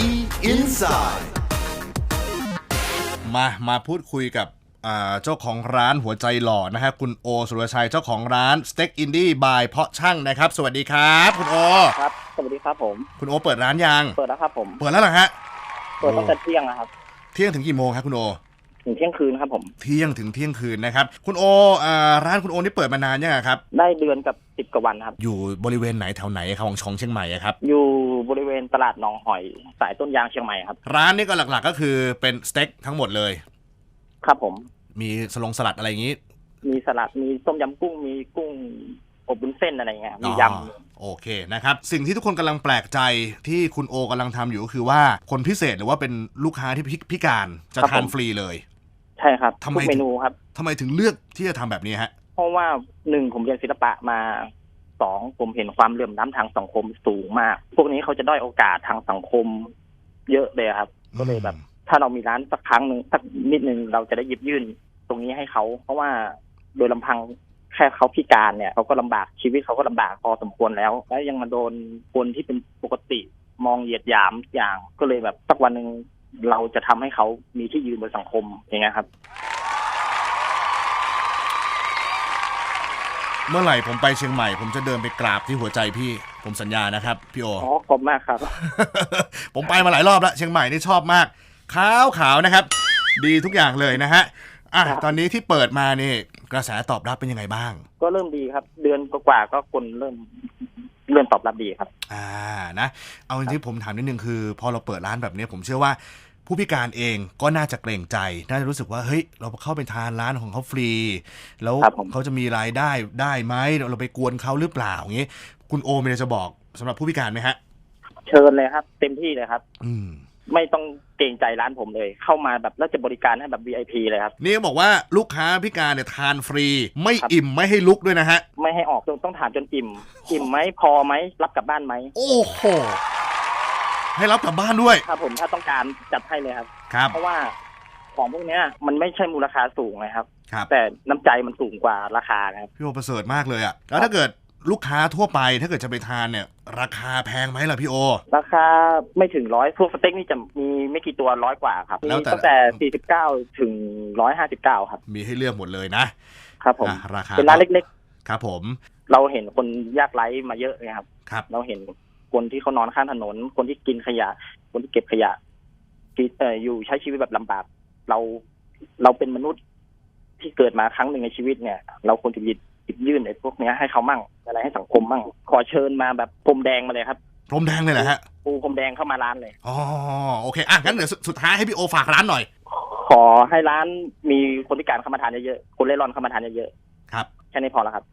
E Inside มา มาพูดคุยกับอ่าเจ้าของร้านหัวใจหล่อนะฮะคุณโอสุรชัยเจ้าของร้านสเต็กอินดี้บายเพาะช่างนะครับ สวัสดีครับ คุณโอ ครับ สวัสดีครับผม คุณโอเปิดร้านยัง เปิดแล้วครับผม เปิดแล้วเหรอฮะ เปิดตั้งแต่เที่ยงนะครับ เที่ยงถึงกี่โมงครับคุณโอ ถึงเที่ยงคืนครับผม เที่ยงถึงเที่ยงคืนนะครับ คุณโออ่าร้านคุณโอนี่เปิดมานานยังอะครับ ได้เดือนกับสิบกว่าวันครับ อยู่บริเวณไหนแถวไหนครับของชองเชียงใหม่อะครับ อยู่บริเวณตลาดหนองหอยสายต้นยางเชียงใหม่ครับ ร้านนี่ก็หลักๆก็คือเป็นสเต็กทั้งหมดเลย ครับผม มีสลงสลัดอะไรอย่างนี้ มีสลัด มีต้มยำกุ้ง มีกุ้งอบบุ้นเส้นอะไรเงี้ย มียอ๋อโอเคนะครับ สิ่งที่ทุกคนกำลังแปลกใจที่คุณโอกำลังทำอยู่ก็คือว่าคนพิเศษหรือว่าเป็นลูกค้าที่พิพิการจะทานฟรีเลยำ ใช่ครับทำไมทุกเมนูครับทำไมถึงเลือกที่จะทำแบบนี้ฮะ เพราะว่าหนึ่งผมเรียนศิลปะมาสองผมเห็นความเหลื่อมล้ำทางสังคมสูงมาก พวกนี้เขาจะด้อยโอกาสทางสังคม เยอะเลยครับ ก็เลยแบบ ถ้าเรามีร้านสักครั้งหนึ่งสักนิดหนึ่งเราจะได้หยิบยื่น ตรงนี้ให้เขา เพราะว่าโดยลำพังแค่เขาพิการเนี่ยเขาก็ลำบากชีวิตเขาก็ลำบากพอสมควรแล้ว แล้วยังมาโดนคนที่เป็นปกติมองเหยียดหยามอย่างก็เลยแบบสักวันหนึ่ง เราจะทำให้เขามีที่ยืนบนสังคมอย่างเงี้ยครับ เมื่อไหร่ผมไปเชียงใหม่ ผมจะเดินไปกราบที่หัวใจพี่ผมสัญญานะครับพี่โออ๋อขอบมากครับ ผมไปมาหลายรอบแล้วเชียงใหม่นี่ชอบมากขาวขาวนะครับ ดีทุกอย่างเลยนะฮะอะครับตอนนี้ที่เปิดมานี่กระแสตอบรับเป็นยังไงบ้าง ก็เริ่มดีครับ เดือนกว่าๆก็คนเริ่ม เริ่มตอบรับดีครับ อ่านะ เอาจริงๆผมถามนิดนึงคือ พอเราเปิดร้านแบบนี้ผมเชื่อว่าผู้พิการเองก็น่าจะเกรงใจ น่าจะรู้สึกว่าเฮ้ย เราเข้าไปทานร้านของเขาฟรี แล้วครับผมเขาจะมีรายได้ได้ไหมเราไปกวนเขาหรือเปล่าอย่างนี้ คุณโอมีอะไรจะบอกสำหรับผู้พิการไหมฮะ เชิญเลยครับ เต็มที่เลยครับ อืม ไม่ต้องเกรงใจร้านผมเลย เข้ามาแบบแล้วจะบริการให้แบบ VIP เลยครับ นี่ก็บอกว่าลูกค้าพิการเนี่ยทานฟรี ไม่ครับอิ่มไม่ให้ลุกด้วยนะฮะ ไม่ให้ออกต้องต้องถามจนอิ่ม อิ่มไหมพอไหมรับกลับบ้านไหมโอ้โหให้รับกลับบ้านด้วย ครับผมถ้าต้องการจัดให้เลยครับ ครับ เพราะว่าของพวกเนี้ยมันไม่ใช่มูลค่าสูงนะครับ ครับ แต่น้ำใจมันสูงกว่าราคานะครับ พี่โอประเสริฐมากเลยอะแล้วถ้าเกิด ลูกค้าทั่วไปถ้าเกิดจะไปทานเนี่ย ราคาแพงไหมล่ะพี่โอ ราคาไม่ถึงร้อยพวกสเต็กนี่จะมีไม่กี่ตัวร้อยกว่าครับแล้วมีแต่ตั้งแต่ 49 ถึง 159 ครับ มีให้เลือกหมดเลยนะครับผม อะราคาเป็นร้านเล็กครับผมๆ เราเห็นคนยากไร้มาเยอะนะครับ ครับเราเห็นคนที่เขานอนข้างถนน คนที่กินขยะ คนที่เก็บขยะที่เอ่ออยู่ใช้ชีวิตแบบลำบาก เราเราเป็นมนุษย์ที่เกิดมาครั้งหนึ่งในชีวิตเนี่ย เราควรจะหยิบห ยิบยื่นไอ้พวกเนี้ยให้เขามั่งอะไรให้สังคมมั่ง ขอเชิญมาแบบพรมแดงมาเลยครับพรมแดงเลยเหรอฮะปูพรมแดงเข้ามาร้านเลยอ๋อโอเคอะงั้นเดี๋ยวสุดสุดท้ายให้พี่โอฝากร้านหน่อย ขอให้ร้านมีคนพิการเข้ามาทานเยอะๆคนเล่ร่อนเข้ามาทานเยอะครับๆแค่นี้พอแล้วครับ